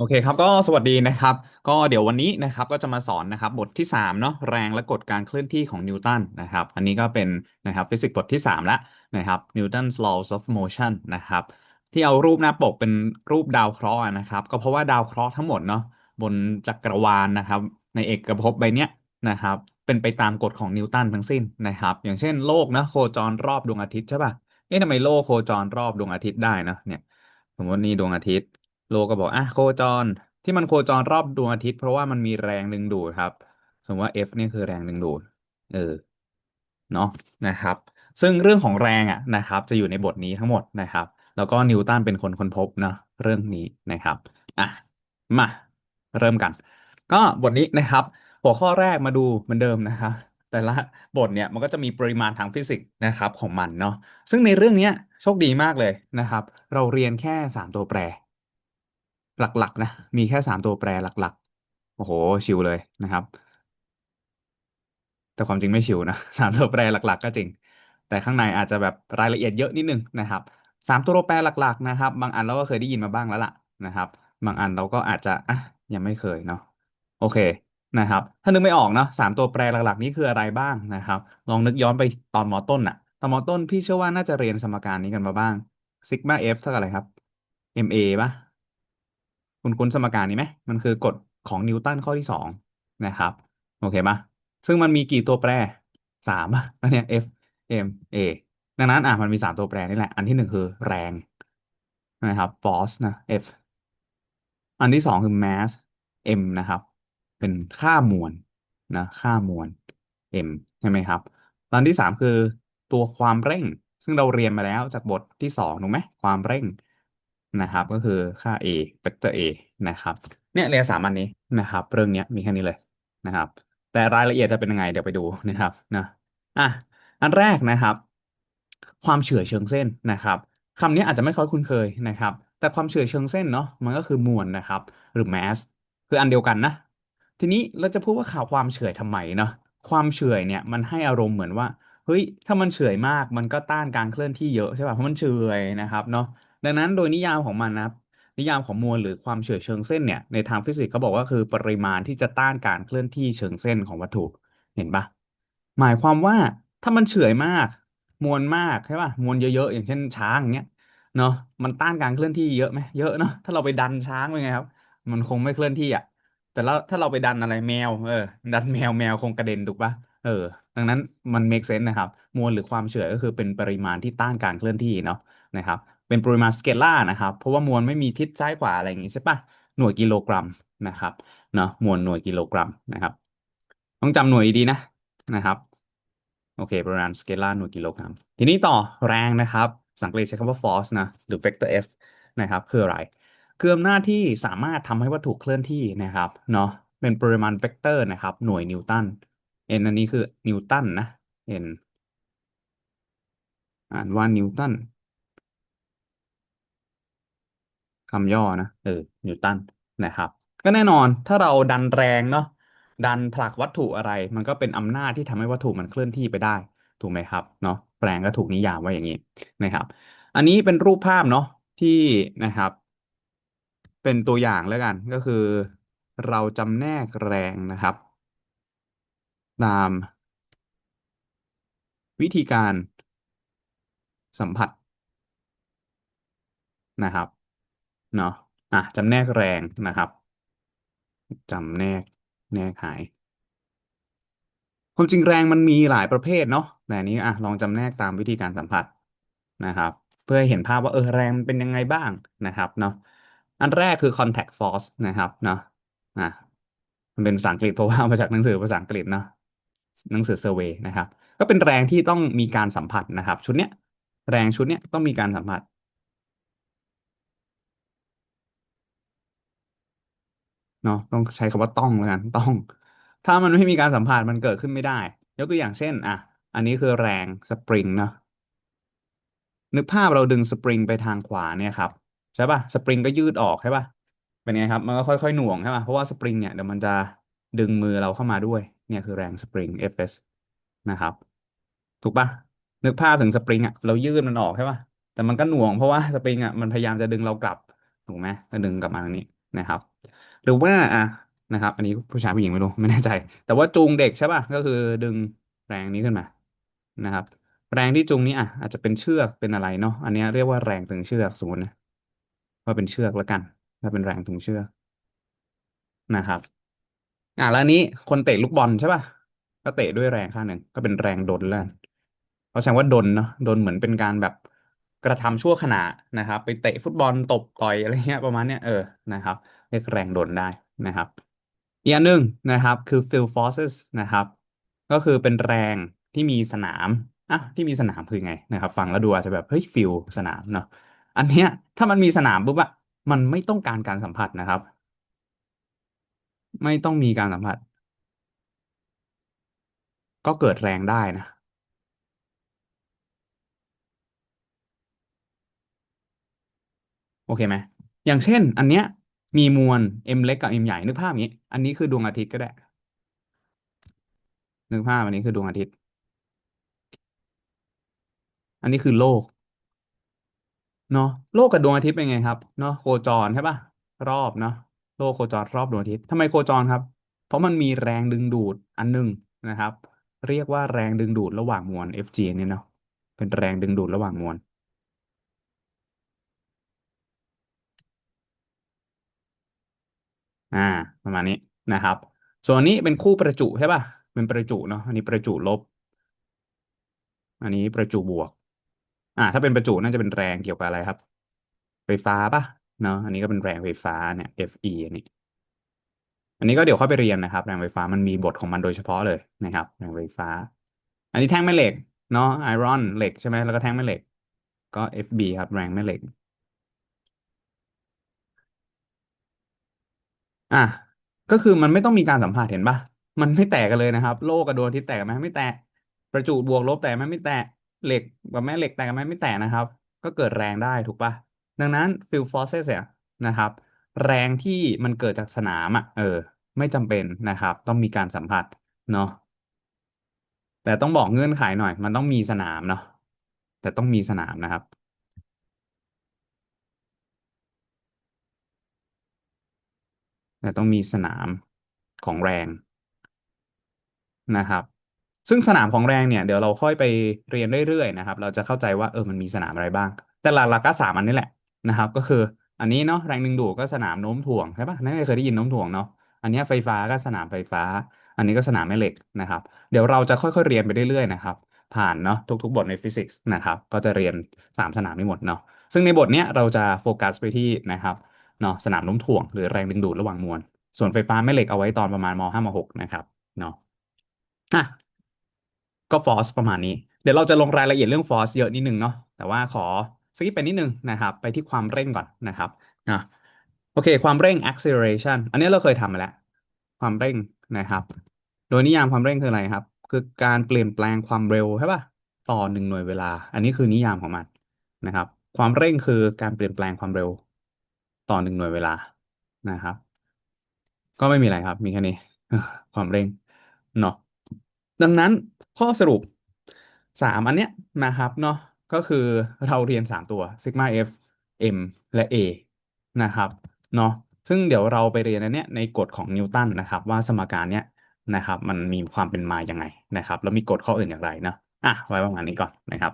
โอเคครับ ก็สวัสดีนะครับ ก็เดี๋ยววันนี้นะครับก็จะมาสอนนะครับบทที่3เนาะแรงและกฎการเคลื่อนที่ของนิวตันนะครับ อันนี้ก็เป็นนะครับฟิสิกส์บทที่3แล้วนะครับ Newton's laws of motion นะครับ ที่เอารูปหน้าปกเป็นรูปดาวเคราะห์นะครับ ก็เพราะว่าดาวเคราะห์ทั้งหมดเนาะบนจักรวาลนะครับ ในเอกภพใบเนี้ยนะครับ เป็นไปตามกฎของนิวตันทั้งสิ้นนะครับ อย่างเช่นโลกนะโคจรรอบดวงอาทิตย์ใช่ป่ะเอ๊ะทำไมโลกโคจรรอบดวงอาทิตย์ได้นะเนี่ยสมมตินี่ดวงอาทิตย์ โลก็บอกอะโคจรที่มันโคจรรอบดวงอาทิตย์เพราะว่ามันมีแรงดึงดูดครับ สมมติว่า F นี่คือแรงดึงดูด เออ เนาะนะครับ ซึ่งเรื่องของแรงอะนะครับ จะอยู่ในบทนี้ทั้งหมดนะครับ แล้วก็นิวตันเป็นคนค้นพบเนาะเรื่องนี้นะครับอะมาเริ่มกัน ก็บทนี้นะครับ หัวข้อแรกมาดูเหมือนเดิมนะครับแต่ละบทเนี่ยมันก็จะมีปริมาณทางฟิสิกส์นะครับของมันเนาะซึ่งในเรื่องนี้โชคดีมากเลยนะครับ เราเรียนแค่สามตัวแปร หลักๆ นะ มีแค่สามตัวแปรหลักๆ โอ้โห ชิวเลยนะครับ แต่ความจริงไม่ชิวนะสามตัวแปรหลัก ๆ ก็จริง แต่ข้างในอาจจะแบบรายละเอียดเยอะนิดนึงนะครับสามตัวแปรหลัก ๆ นะครับ บางอันเราก็เคยได้ยินมาบ้างแล้วล่ะนะครับ บางอันเราก็อาจจะอะยังไม่เคยเนาะโอเคนะครับ ถ้านึกไม่ออกเนาะสามตัวแปรหลักๆ นี้คืออะไรบ้างนะครับ ลองนึกย้อนไปตอนมอต้นอะตอนมอต้นพี่เชื่อว่าน่าจะเรียนสมการนี้กันมาบ้างซิกมาเอฟเท่ากับอะไรครับ ma ป่ะ คุณคุ้นสมการนี้ไหมมันคือกฎของนิวตันข้อที่สองนะครับ โอเคปะซึ่งมันมีกี่ตัวแปรสามอะแล้วเนี่ย F M A ดังนั้นอะมันมีสามตัวแปรนี่แหละ อันที่หนึ่งคือแรงนะครับ force นะ F อันที่สองคือ mass M นะครับ เป็นค่ามวลนะค่ามวล M ใช่ไหมครับตอนที่สามคือตัวความเร่ง ซึ่งเราเรียนมาแล้วจากบทที่สองถูกไหมความเร่ง นะครับ ก็คือค่า a เวกเตอร์ a นะครับ เนี่ยเรียนสามอันนี้นะครับ เรื่องนี้มีแค่นี้เลยนะครับ แต่รายละเอียดจะเป็นยังไงเดี๋ยวไปดูนะครับนะอะอันแรกนะครับ ความเฉื่อยเชิงเส้นนะครับคำนี้อาจจะไม่ค่อยคุ้นเคยนะครับ แต่ความเฉื่อยเชิงเส้นเนาะมันก็คือมวลนะครับ หรือ mass คืออันเดียวกันนะ ทีนี้เราจะพูดว่าข่าวความเฉื่อยทำไมเนาะความเฉื่อยเนี่ยมันให้อารมณ์เหมือนว่าเฮ้ยถ้ามันเฉื่อยมากมันก็ต้านการเคลื่อนที่เยอะใช่ป่ะเพราะมันเฉื่อยนะครับเนาะ ดังนั้นโดยนิยามของมันนะครับนิยามของมวลหรือความเฉื่อยเชิงเส้นเนี่ยในทางฟิสิกส์เขาบอกว่าคือปริมาณที่จะต้านการเคลื่อนที่เชิงเส้นของวัตถุเห็นปะหมายความว่าถ้ามันเฉื่อยมาก มวลมากใช่ป่ะมวลเยอะๆ อย่างเช่นช้างอย่างเงี้ยเนาะมันต้านการเคลื่อนที่เยอะไหมเยอะเนาะถ้าเราไปดันช้างเป็นไงครับ มันคงไม่เคลื่อนที่อะแต่แล้วถ้าเราไปดันอะไรแมวเออดันแมวแมวคงกระเด็นถูกปะเออ ดังนั้นมัน make sense นะครับ มวลหรือความเฉื่อยก็คือเป็นปริมาณที่ต้านการเคลื่อนที่เนาะนะครับ เป็นปริมาณสเกลาร์นะครับเพราะว่ามวลไม่มีทิศซ้ายขวาอะไรอย่างงี้ใช่ปะหน่วยกิโลกรัมนะครับเนาะมวลหน่วยกิโลกรัมนะครับ ต้องจำหน่วยดีๆนะนะครับโอเคปริมาณสเกลาร์หน่วยกิโลกรัม ทีนี้ต่อแรงนะครับภาษาอังเกฤษใช้คำว่า force นะหรือ vector F นะครับคืออะไรคืออำนาจที่สามารถทำให้วัตถุเคลื่อนที่นะครับเนาะเป็นปริมาณเวกเตอร์นะครับ หน่วยนิวตัน n อันนี้คือนิวตันนะ n อ่านว่านิวตัน คำย่อนะเออนิวตันนะครับ ก็แน่นอนถ้าเราดันแรงเนาะดันผลักวัตถุอะไร มันก็เป็นอำนาจที่ทำให้วัตถุมันเคลื่อนที่ไปได้ ถูกไหมครับเนาะแรงก็ถูกนิยามไว่าอย่างนี้นะครับ อันนี้เป็นรูปภาพเนาะที่นะครับ เป็นตัวอย่างแล้วกันก็คือ เราจำแนกแรงนะครับ ตามวิธีการสัมผัสนะครับ เนาะอะจำแนกแรงนะครับจำแนกแนกหายความจริงแรงมันมีหลายประเภทเนาะแต่อันนี้อะลองจำแนกตามวิธีการสัมผัสนะครับ เพื่อเห็นภาพว่าเออแรงมันเป็นยังไงบ้างนะครับเนาะอันแรกคือ contact force นะครับเนาะอะมันเป็นภาษาอังกฤษเพราะว่าเอามาจากหนังสือภาษาอังกฤษเนาะหนังสือเซอร์เวย์นะครับ ก็เป็นแรงที่ต้องมีการสัมผัสนะครับ ชุดเนี้ยแรงชุดเนี้ยต้องมีการสัมผัส เนาะต้องใช้คำว่าต้องแล้วกันต้อง ถ้ามันไม่มีการสัมผัสมันเกิดขึ้นไม่ได้ ยกตัวอย่างเช่น อะ อันนี้คือแรงสปริงเนาะนึกภาพเราดึงสปริงไปทางขวาเนี่ยครับใช่ป่ะสปริงก็ยืดออกใช่ป่ะเป็นไงครับมันก็ค่อยๆหน่วงใช่ป่ะเพราะว่าสปริงเนี่ยเดี๋ยวมันจะดึงมือเราเข้ามาด้วย เนี่ยคือแรงสปริง Fs นะครับ ถูกป่ะนึกภาพถึงสปริงอะเรายืดมันออกใช่ป่ะแต่มันก็หน่วงเพราะว่าสปริงอะมันพยายามจะดึงเรากลับถูกไหมจะดึงกลับมาทางนี้นะครับ หรือว่าอะนะครับ อันนี้ผู้ชายผู้หญิงไม่รู้ไม่แน่ใจ แต่ว่าจูงเด็กใช่ป่ะก็คือดึงแรงนี้ขึ้นมานะครับ แรงที่จูงนี้อะอาจจะเป็นเชือกเป็นอะไรเนาะอันนี้เรียกว่าแรงตึงเชือกสมมตินะว่าเป็นเชือกแล้วกันถ้าเป็นแรงตึงเชือกนะครับ อะแล้วนี้คนเตะลูกบอลใช่ป่ะก็เตะด้วยแรงข้างหนึ่งก็เป็นแรงดลแล้วเพราะแสดงว่าดลเนาะดลเหมือนเป็นการแบบกระทำชั่วขณะนะครับ ไปเตะฟุตบอลตบต่อยอะไรเงี้ยประมาณเนี้ยเออนะครับ เรียกแรงดลได้นะครับ อีกอันหนึ่งนะครับคือ field forces นะครับ ก็คือเป็นแรงที่มีสนามอะที่มีสนามคือไงนะครับ ฟังแล้วดูอาจจะแบบเฮ้ยฟิลสนามเนาะอันเนี้ยถ้ามันมีสนามปุ๊บอะมันไม่ต้องการการสัมผัสนะครับ ไม่ต้องมีการสัมผัส ก็เกิดแรงได้นะโอเคไหมอย่างเช่น อันเนี้ย มีมวล m เล็กกับ m ใหญ่นึกภาพอย่างนี้ อันนี้คือดวงอาทิตย์ก็ได้ นึกภาพอันนี้คือดวงอาทิตย์ อันนี้คือโลกเนาะโลกกับดวงอาทิตย์เป็นไงครับเนาะโคจรใช่ป่ะรอบเนาะโลกโคจรรอบดวงอาทิตย์ทำไมโคจรครับ เพราะมันมีแรงดึงดูดอันหนึ่งนะครับ เรียกว่าแรงดึงดูดระหว่างมวล Fg เนี่ยเนาะเป็นแรงดึงดูดระหว่างมวล อ่า ประมาณนี้นะครับ ส่วนนนี้เป็นคู่ประจุใช่ป่ะเป็นประจุเนาะอันนี้ประจุลบ อันนี้ประจุบวก อ่า ถ้าเป็นประจุน่าจะเป็นแรงเกี่ยวกับอะไรครับ ไฟฟ้าป่ะเนาะอันนี้ก็เป็นแรงไฟฟ้าเนี่ย Fe อันนี้ อันนี้ก็เดี๋ยวค่อยไปเรียนนะครับ แรงไฟฟ้ามันมีบทของมันโดยเฉพาะเลยนะครับ แรงไฟฟ้า อันนี้แท่งแม่เหล็กเนาะไอรอนเหล็กใช่ไหมแล้วก็แท่งแม่เหล็ก ก็ FB ครับแรงแม่เหล็ก อะ ก็คือมันไม่ต้องมีการสัมผัสเห็นปะมันไม่แตกกันเลยนะครับ โลกกับดวงอาทิตย์แตกกันไหมไม่แตกประจุบวกลบแตกไหมไม่แตกเหล็กกับแม่เหล็กแตกกันไหมไม่แตกนะครับ ก็เกิดแรงได้ถูกปะดังนั้น field forces เนี่ยนะครับ แรงที่มันเกิดจากสนามอะเออ ไม่จำเป็นนะครับ ต้องมีการสัมผัสเนาะแต่ต้องบอกเงื่อนไขหน่อย มันต้องมีสนามเนาะแต่ต้องมีสนามนะครับ แต่ต้องมีสนามของแรงนะครับ ซึ่งสนามของแรงเนี่ยเดี๋ยวเราค่อยไปเรียนเรื่อยๆนะครับ เราจะเข้าใจว่าเออมันมีสนามอะไรบ้าง แต่หลักๆก็สามอันนี้แหละนะครับ ก็คืออันนี้เนาะแรงดึงดูดก็สนามโน้มถ่วงใช่ปะนั่นเคยได้ยินโน้มถ่วงเนาะอันนี้ไฟฟ้าก็สนามไฟฟ้า อันนี้ก็สนามแม่เหล็กนะครับ เดี๋ยวเราจะค่อยๆเรียนไปเรื่อยๆนะครับ ผ่านเนาะทุกๆบทในฟิสิกส์นะครับ ก็จะเรียนสามสนามนี้หมดเนาะซึ่งในบทเนี้ยเราจะโฟกัสไปที่นะครับ เนาะสนามโน้มถ่วงหรือแรงดึงดูดระหว่างมวล ส่วนไฟฟ้าแม่เหล็กเอาไว้ตอนประมาณมห้ามหกนะครับเนาะอะก็ฟอสประมาณนี้ เดี๋ยวเราจะลงรายละเอียดเรื่องฟอสเยอะนิดนึงเนาะแต่ว่าขอสกิปไปนิดนึงนะครับ ไปที่ความเร่งก่อนนะครับอะโอเค ความเร่ง acceleration อันนี้เราเคยทำมาแล้ว ความเร่งนะครับ โดยนิยามความเร่งคืออะไรครับ คือการเปลี่ยนแปลงความเร็วใช่ป่ะต่อหนึ่งหน่วยเวลา อันนี้คือนิยามของมันนะครับ ความเร่งคือการเปลี่ยนแปลงความเร็ว ต่อหนึ่งหน่วยเวลานะครับ ก็ไม่มีอะไรครับ มีแค่นี้ ความเร่งเนาะดังนั้นข้อสรุปสามอันเนี้ยนะครับเนาะก็คือเราเรียนสามตัวซิกมา F M และ A นะครับเนาะซึ่งเดี๋ยวเราไปเรียนอันเนี้ยในกฎของนิวตันนะครับ ว่าสมการเนี้ยนะครับ มันมีความเป็นมาอย่างไงนะครับ แล้วมีกฎข้ออื่นอย่างไรเนาะอะไว้ประมาณนี้ก่อนนะครับ